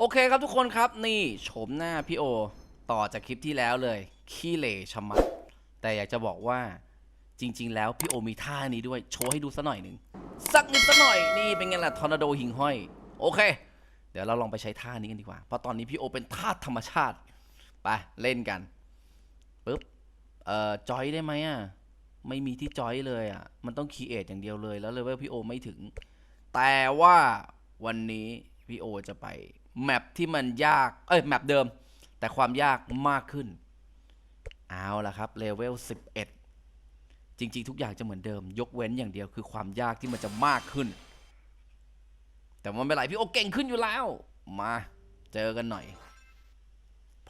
โอเคครับทุกคนครับนี่โฉมหน้าพี่โอ ต่อจากคลิปที่แล้วเลย ขี้เหร่ชะมัด แต่อยากจะบอกว่าจริง ๆ แล้วพี่โอมีท่านี้ด้วยโชว์ให้ดูสักหน่อยหนึ่งสักนิดสักหน่อยนี่เป็นไงล่ะทอร์นาโดหิงห้อย โอเค เดี๋ยวเราลองไปใช้ท่านี้กันดีกว่า เพราะตอนนี้พี่โอเป็นท่าธรรมชาติไปเล่นกันปึ๊บเอ่อจอยได้ไหมอะไม่มีที่จอยเลยอะมันต้องคีเอทอย่างเดียวเลยแล้วเลเวลพี่โอไม่ถึง แต่ว่าวันนี้พี่โอจะไป แมปที่มันยาก เอ้ยแมปเดิม แต่ความยากมากขึ้น เอาละครับเลเวล11 จริง ๆ ทุกอย่างจะเหมือนเดิม ยกเว้นอย่างเดียวคือความยากที่มันจะมากขึ้น แต่มันไม่เป็นไรพี่โอเก่งขึ้นอยู่แล้ว มาเจอกันหน่อย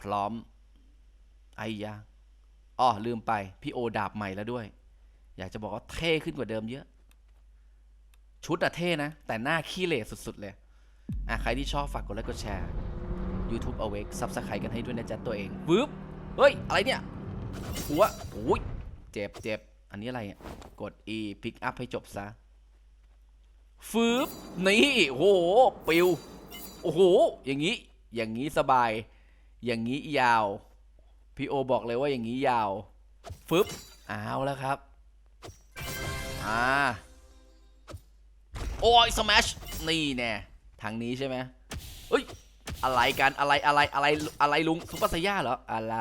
พร้อมไอ้ยาอ๋อลืมไป พี่โอดาบใหม่แล้วด้วย อยากจะบอกว่าเท่ขึ้นกว่าเดิมเยอะ ชุดอะเท่นะ แต่หน้าขี้เหร่สุด ๆ เลย อะใครที่ชอบฝากกดไลค์กดแชร์ YouTube Awake Subscribe กันให้ด้วยนะจ๊ะตัวเองวึบเฮ้ย อะไรเนี่ยหัวโอ้ยเจ็บเจ็บอันนี้อะไรอะกด E pick up ให้จบซะฟืบนี่โอ้โหปิว โอ้โห อย่างนี้ อย่างนี้สบาย อย่างนี้ยาว พี่โอบอกเลยว่าอย่างนี้ยาวฟึบเอาแล้วครับ อ่า โอ้ยสแมชนี่แน่ ทางนี้ใช่ไหมเอ้ย อะไรกัน อะไร อะไร อะไร อะไรลุงซุปเปอร์ไซย่าเหรอ อะไร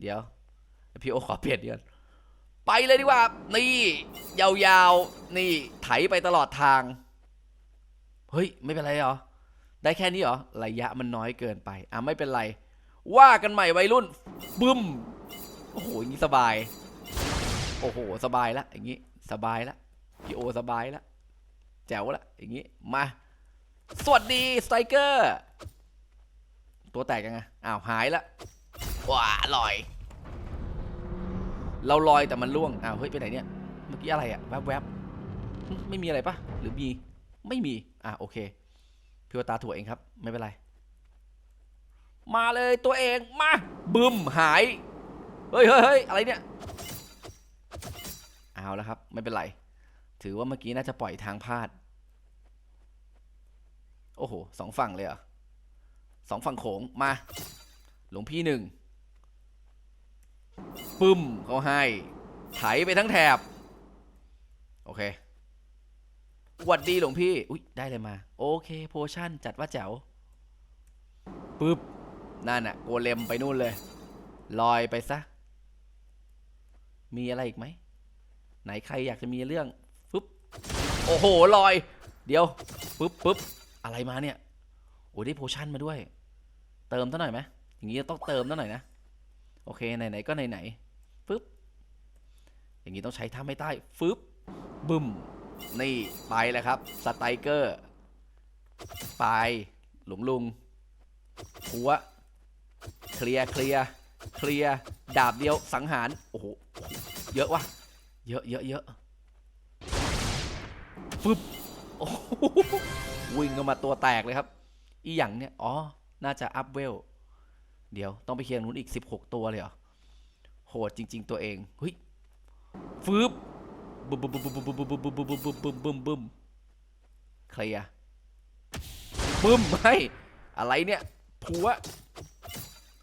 เดี๋ยว พี่โอขอเปลี่ยนเดือนไปเลยดีกว่า นี่ ยาวๆ นี่ ไถไปตลอดทาง เฮ้ย ไม่เป็นไรเหรอ ได้แค่นี้เหรอ ระยะมันน้อยเกินไป อะ ไม่เป็นไร ว่ากันใหม่วัยรุ่น บึ้ม โอ้โห อย่างนี้สบาย โอ้โห สบายละ อย่างนี้ สบายละ พี่โอสบายละ จ๋วละอย่างนี้มา สวัสดีสไตรเกอร์ ตัวแตกยังไงอ้าวหายละว้าลอย เราลอยแต่มันล่วงอ้าวเฮ้ยไปไหนเนี่ยเมื่อกี้อะไรอะแวบๆหึไม่มีอะไรปะหรือมีไม่มีอะโอเคพี่ว่าตาถั่วเองครับ ไม่เป็นไร มาเลยตัวเองมาบึมหายเฮ้ยเฮ้ยเฮ้ยอะไรเนี่ยเอาแล้วครับ ไม่เป็นไร ถือว่าเมื่อกี้น่าจะปล่อยทางพลาด โอ้โหสองฝั่งเลยเหรอสองฝั่งโขงมา หลวงพี่หนึ่งปึ้มเขาให้ไถไปทั้งแถบ โอเคหวัดดีหลวงพี่ อุ๊ยได้เลยมา โอเค โพชั่นจัดว่าแจ๋วปึ๊บ นั่นอะโกเลมไปนู่นเลย ลอยไปซะ มีอะไรอีกไหม ไหนใครอยากจะมีเรื่องฟึบโอ้โห ลอย เดี๋ยวปึ๊บปึ๊บ อะไรมาเนี่ย โอ้ได้โพชั่นมาด้วย เติมเท่าหน่อยไหมอย่างนี้ต้องเติมเท่าหน่อยนะ โอเค ไหน ๆ ก็ไหนๆฟึบอย่างนี้ต้องใช้ท่าไม่ใต้ฟึบบึ้ม นี่ไปแล้วครับ สไตเกอร์ ไป หลวงลุง หัว เคลียร์เคลียร์เคลียร์ดาบเดียวสังหาร โอ้โห เยอะวะเยอะเยอะเยอะฟึบ โอ้วิ่งเข้ามาตัวแตกเลยครับ อีหยังเนี่ย อ๋อ น่าจะอัพเวล เดี๋ยวต้องไปเคลียร์นู้นอีก 16 ตัวเลยเหรอ โหดจริง ๆ ตัวเองเฮ้ยฟึบบึมบึมบึมบึมบึมบึมบึมบึมบึมบึมบึมบึมเคลียร์บึมไม่อะไรเนี่ยผัว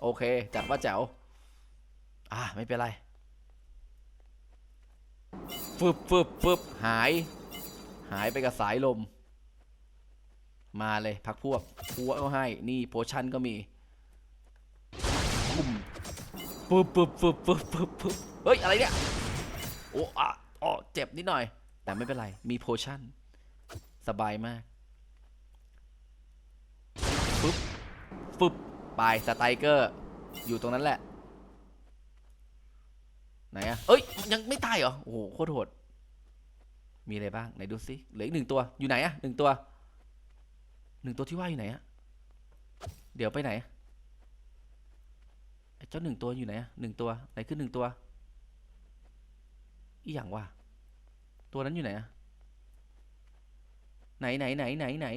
โอเค จัดว่าแจ๋วอ่าไม่เป็นไรฟึบฟึบฟึบหาย หายไปกับสายลม มาเลยพักพวกพัวก็ให้ นี่โพชั่นก็มีปุ้มฟึบฟึบฟึบฟึบฟึบฟึบเฮ้ย อะไรเนี่ย โอ้อะอ๋อเจ็บนิดหน่อย แต่ไม่เป็นไร มีโพชั่น สบายมากฟึบฟึบไปสไตเกอร์ อยู่ตรงนั้นแหละ ไหนอะเอ้ย ยังไม่ตายเหรอ โอ้โห โคตรโหด มีอะไรบ้างไหนดูสิเหลืออีกหนึ่งตัวอยู่ไหนอะหนึ่งตัวหนึ่งตัวที่ว่าอยู่ไหนอะเดี๋ยวไปไหนเจ้าหนึ่งตัวอยู่ไหนอะหนึ่งตัวไหนขึ้นหนึ่งตัวอีหยังวะตัวนั้นอยู่ไหนอะไหนไหนไหนไหนไหน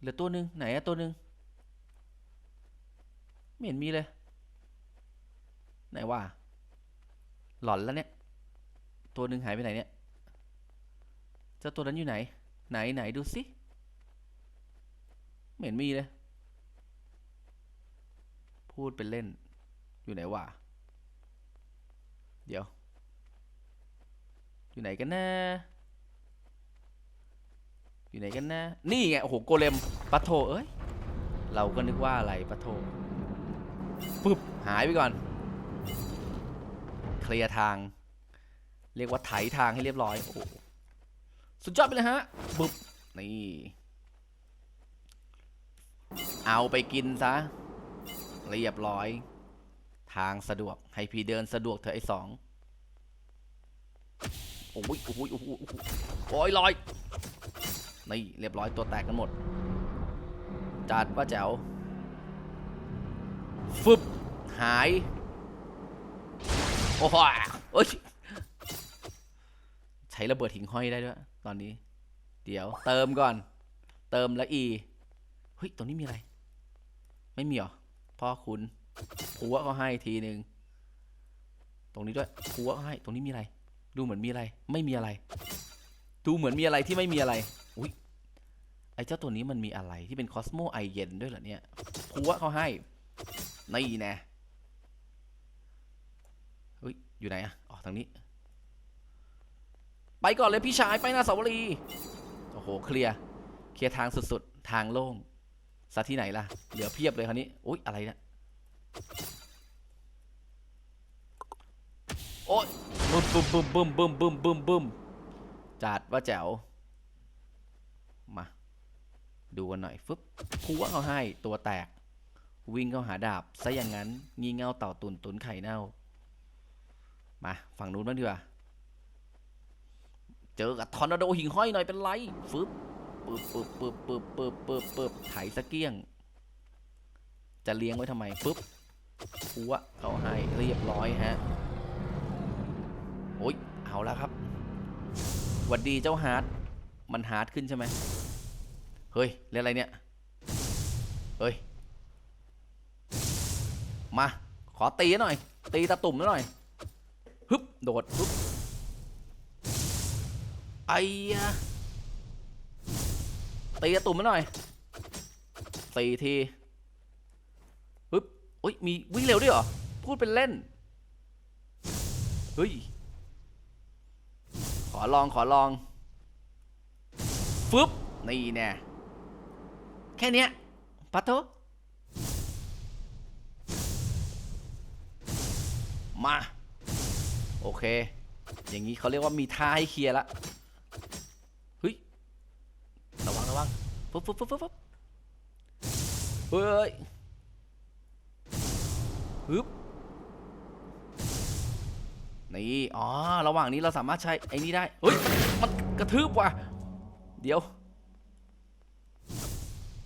เหลือตัวหนึ่งไหนอะตัวหนึ่งไม่เห็นมีเลย ไหนวะหลอนแล้วเนี่ย ตัวหนึ่งหายไปไหนเนี่ยเจ้าตัวนั้นอยู่ไหน ไหนไหนดูสิไม่เห็นมีเลย พูดเป็นเล่น อยู่ไหนวะ เดี๋ยว อยู่ไหนกันนะ อยู่ไหนกันนะ นี่ไง โอ้โห โกเลมปะโถเอ้ย เราก็นึกว่าอะไรปะโถปึ๊บ หายไปก่อน เคลียร์ทาง เรียกว่าไถทางให้เรียบร้อยโอ้โหสุดยอดไปเลยฮะปึ๊บนี่เอาไปกินซะเรียบร้อย ทางสะดวกให้พี่เดินสะดวกเถอะไอ้สองโอ้ยโอ้ยโอ้ยโอ้ยลอยนี่เรียบร้อยตัวแตกกันหมดจัดว่าแจ๋วฟึบหาย โอ้โหเอ้ย ช้ระเบิดหิ่งห้อยได้ด้วย ตอนนี้ เดี๋ยว เติมก่อน เติมแล้วอีเฮ้ยตรงนี้มีอะไร ไม่มีหรอพ่อคุณผัวก็ให้ทีหนึ่งตรงนี้ด้วยผัวก็ให้ตรงนี้มีอะไร ดูเหมือนมีอะไร ไม่มีอะไร ดูเหมือนมีอะไรที่ไม่มีอะไรอุ้ยไอ้เจ้าตัวนี้มันมีอะไรที่เป็นคอสโมไอเย็นด้วยเหรอเนี่ยผัวเขาให้นี่แน่เฮ้ยอยู่ไหนอะอ๋อทางนี้ ไปก่อนเลยพี่ชายไปนาสาวรีโอ้โหเคลียร์เคลียร์ทางสุดๆ ทางโล่งซะที่ไหนล่ะ เหลือเพียบเลยคราวนี้อุ้ยอะไรเนี่ยโอ้ยบึ้มบึ้มบึ้มบึ้มบึ้มบึ้มบึ้มบึ้มจัดว่าแจ๋วมา ดูกันหน่อยฟึบพัวเขาให้ตัวแตก วิ่งเข้าหาดาบซะอย่างนั้น งี่เง่าเต่าตุนตุนไข่เน่า มา ฝั่งนู้นบ้างดีกว่า เจอกับทอร์นาโดหิ่งห้อยหน่อยเป็นไรฟึบปึบปึบปึบปึบปึบปึบปึบไถสะเกี้ยง จะเลี้ยงไว้ทำไมปึ๊บปัวเขาให้เรียบร้อยฮะโอ้ยเอาแล้วครับหวัดดีเจ้าฮาร์ดมันฮาร์ดขึ้นใช่ไหมเฮ้ยเรียกอะไรเนี่ยเฮ้ยมาขอตีหน่อย ตีตะตุ่มหน่อยฮึบโดดฮึบ ไอ้ยะตีกระตุ่มมาหน่อยสี่ทีปึ๊บโอ้ยมีวิ่งเร็วด้วยเหรอ พูดเป็นเล่น เฮ้ย ขอลองขอลองฟึบนี่แน่แค่เนี้ยปัตโตมา โอเค อย่างนี้เขาเรียกว่ามีท่าให้เคลียร์ละวังระวัง ปุ๊บปุ๊บปุ๊บปุ๊บปุ๊บเฮ้ยฮึบนี่อ๋อระหว่างนี้เราสามารถใช้ไอ้นี่ได้เฮ้ยมันกระทืบว่ะเดี๋ยว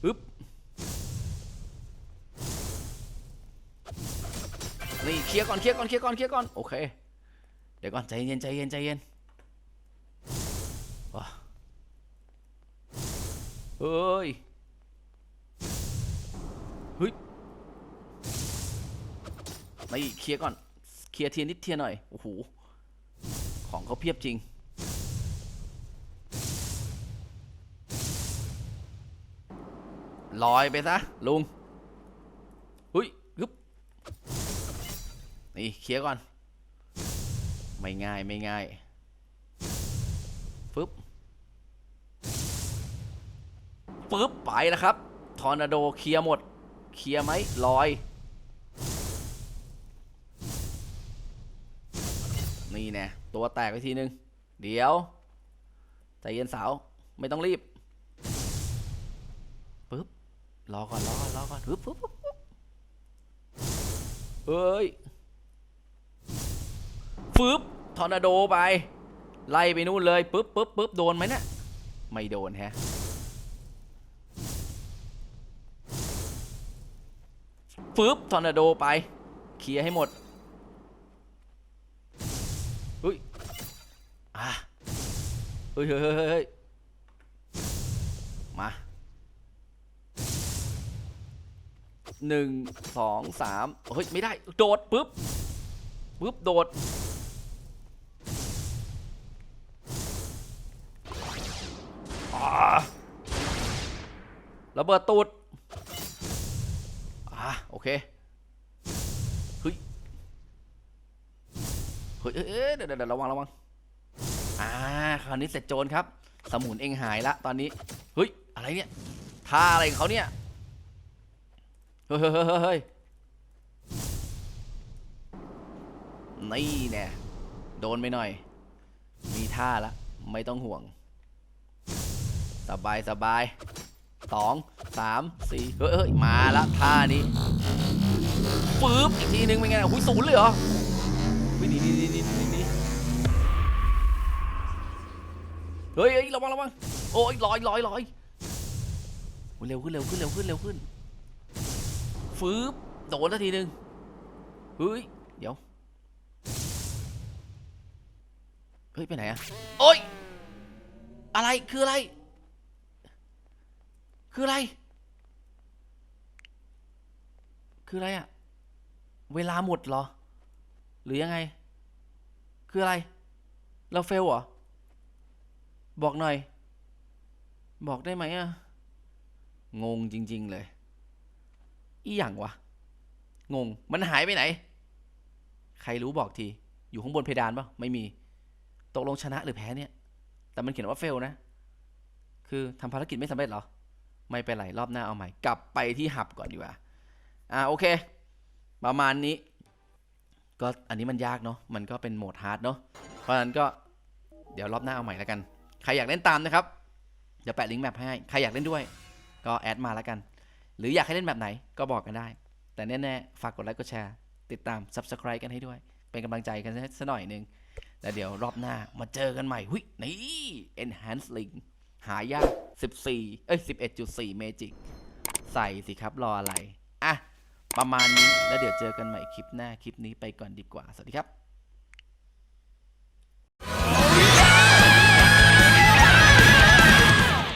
ฮึบนี่เคลียร์ก่อนเคลียร์ก่อนเคลียร์ก่อนเคลียร์ก่อนโอเคเดี๋ยวก่อนใจเย็นใจเย็นใจเย็น เฮ้ยเฮ้ยไม่เคลียร์ก่อน เคลียร์เทียนนิดเทียนหน่อย โอ้โห ของเขาเพียบจริง ลอยไปซะ ลุงเฮ้ยฮึบนี่ เคลียร์ก่อน ไม่ง่าย ไม่ง่ายฟึบ ปึ๊บไปแล้วครับทอร์นาโดเคลียร์หมด เคลียร์ไหมลอย นี่แน่ตัวแตกไปทีนึง เดี๋ยวใจเย็นสาวไม่ต้องรีบปึ๊บรอก่อนรอก่อนรอก่อนปึ๊บปึ๊บปึ๊บปึ๊บเฮ้ยฟึบทอร์นาโดไป ไล่ไปนู่นเลยปึ๊บปึ๊บปึ๊บโดนไหมเนี่ยไม่โดนแฮะ ฟึบทอร์นาโดไปเคลียร์ให้หมดเฮ้ยอะเฮ้ยเฮ้ยมาหนึ่งสองสามเฮ้ย ไม่ได้ โดดปึ๊บปึ๊บ โดด ระเบิดตูด อะ โอเคเฮ้ยเฮ้ยเอ้ยเอ้ยเดี๋ยวเดี๋ยวระวังระวังอ่าคราวนี้เสร็จโจรครับ สมุนเองหายละตอนนี้เฮ้ยอะไรเนี่ยท่าอะไรของเขาเนี่ยเฮ้ยเฮ้ยเฮ้ยเฮ้ยนี่แน่โดนไปหน่อย มีท่าละ ไม่ต้องห่วง สบายสบายสอง สามสี่เฮ้ยเฮ้ยมาละท่านี้ฟืบอีกทีนึงเป็นไงหุ้ยศูนย์เลยเหรอหุ้ยหนี่นี่นี่นี่นี่เฮ้ยระวังระวังโอ้ยลอยลอยลอยเร็วขึ้นเร็วขึ้นเร็วขึ้นเร็วขึ้นฟืบโดนละทีนึงเฮ้ยเดี๋ยวเฮ้ยไปไหนอะโอ้ยอะไรคืออะไร คืออะไร คืออะไรอะเวลาหมดเหรอ หรือยังไง คืออะไร เราเฟลเหรอ บอกหน่อย บอกได้ไหมอะงงจริง ๆ เลย อีหยังวะ งง มันหายไปไหน ใครรู้บอกที อยู่ข้างบนเพดานปะไม่มี ตกลงชนะหรือแพ้เนี่ย แต่มันเขียนว่าเฟลนะ คือทำภารกิจไม่สำเร็จเหรอ ไม่เป็นไร รอบหน้าเอาใหม่ กลับไปที่หับก่อนดีกว่า อ่าโอเค ประมาณนี้ ก็อันนี้มันยากเนาะมันก็เป็นโหมดฮาร์ดเนาะเพราะฉะนั้นก็เดี๋ยวรอบหน้าเอาใหม่แล้วกัน ใครอยากเล่นตามนะครับ เดี๋ยวแปะลิงก์แมปให้ ใครอยากเล่นด้วย ก็แอดมาแล้วกัน หรืออยากให้เล่นแบบไหนก็บอกกันได้ แต่แน่ๆฝากกดไลค์กดแชร์ติดตาม Subscribe กันให้ด้วย เป็นกำลังใจกันสักหน่อยนึงแล้วเดี๋ยวรอบหน้ามาเจอกันใหม่หุยนี่ Enhance Link หายาก 14 เอ้ย 11.4 Magic ใส่สิครับรออะไร อะ ประมาณนี้แล้วเดี๋ยวเจอกันใหม่คลิปหน้าคลิปนี้ไปก่อนดีกว่า สวัสดีครับ